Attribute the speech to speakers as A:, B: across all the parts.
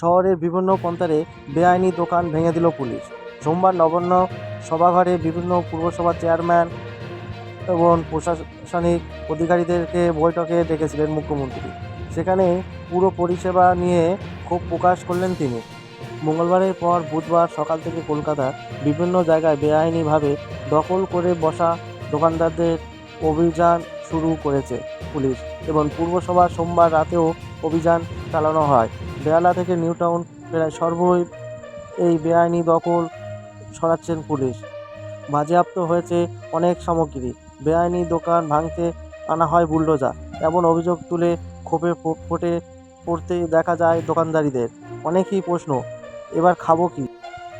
A: শহরের বিভিন্ন প্রান্তরে বেআইনি দোকান ভেঙে দিল পুলিশ। সোমবার নবান্ন সভাঘরে বিভিন্ন পুরসভার চেয়ারম্যান এবং প্রশাসনিক অধিকারীদেরকে বৈঠকে ডেকেছিলেন মুখ্যমন্ত্রী। সেখানে পুরো পরিষেবা নিয়ে ক্ষোভ প্রকাশ করলেন তিনি। মঙ্গলবারের পর বুধবার সকাল থেকে কলকাতার বিভিন্ন জায়গায় বেআইনিভাবে দখল করে বসা দোকানদারদের অভিযান শুরু করেছে পুলিশ এবং পূর্বসভা সোমবার রাতেও অভিযান চালানো হয়। বেহালা থেকে নিউ টাউন প্রায় সর্বই এই বেআইনি দখল সরাচ্ছেন পুলিশ। বাজেয়াপ্ত হয়েছে অনেক সামগ্রী। বেআইনি দোকান ভাঙতে আনা হয় বুলডোজার। এমন অভিযোগ তুলে ক্ষোভে ফোটে পড়তে দেখা যায় দোকানদারিদের। অনেকই প্রশ্ন, এবার খাব কি?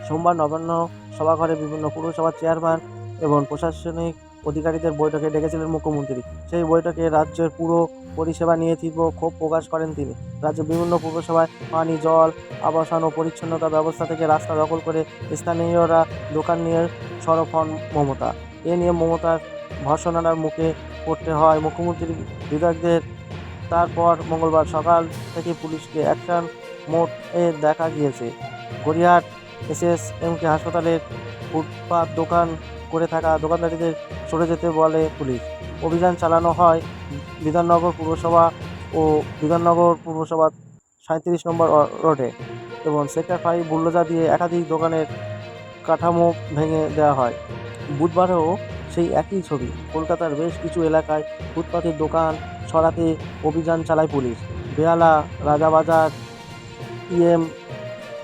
A: সোমবার নবান্ন সভাঘরে বিভিন্ন পুরসভার চেয়ারম্যান এবং প্রশাসনিক অধিকারীদের বৈঠকে ডেকেছিলেন মুখ্যমন্ত্রী। সেই বৈঠকে রাজ্যের পুরো পরিষেবা নিয়ে তীব্র ক্ষোভ প্রকাশ করেন তিনি। রাজ্যের বিভিন্ন পুরসভায় পানি, জল, আবাসন ও পরিচ্ছন্নতা ব্যবস্থা থেকে রাস্তা দখল করে স্থানীয়রা দোকান নিয়ে সরব হন মমতা। এ নিয়ে মমতার ভর্ষণার মুখে পড়তে হয় মুখ্যমন্ত্রী বিধায়কদের তারপর মঙ্গলবার সকাল থেকে পুলিশকে অ্যাকশন মোড এ দেখা গিয়েছে। গড়িয়াহাট এসএসএমকে হাসপাতালের ফুটপাত দোকান করে থাকা দোকানদারিদের সরে যেতে বলে পুলিশ। অভিযান চালানো হয় বিধাননগর পুরসভা ও বিধাননগর পুরসভা সাঁত্রিশ নম্বর রোডে এবং সেক্টর ফাইভ বুল্লোজা দিয়ে একাধিক দোকানের কাঠামো ভেঙে দেওয়া হয়। বুধবারেও সেই একই ছবি। কলকাতার বেশ কিছু এলাকায় ফুটপাতের দোকান সরাতে অভিযান চালায় police. Behala, Rajabazar, EM,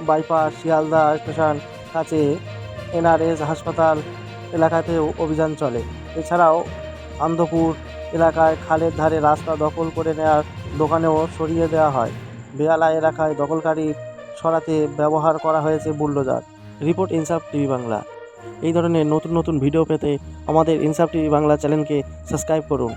A: bypass, Sealdah station কাছে এনআরএস হাসপাতাল এলাকাতেও অভিযান চলে। এছাড়াও আন্দপুর এলাকায় খালের ধারে রাস্তা দখল করে নেওয়ার দোকানেও সরিয়ে দেওয়া হয়। বেহালা এলাকায় দখলকারী সরাতে ব্যবহার করা হয়েছে bulldozer. Report Insaaf TV Bangla. এই ধরনের নতুন নতুন ভিডিও পেতে আমাদের ইনসাফ টিভি বাংলা চ্যানেলকে সাবস্ক্রাইব করুন।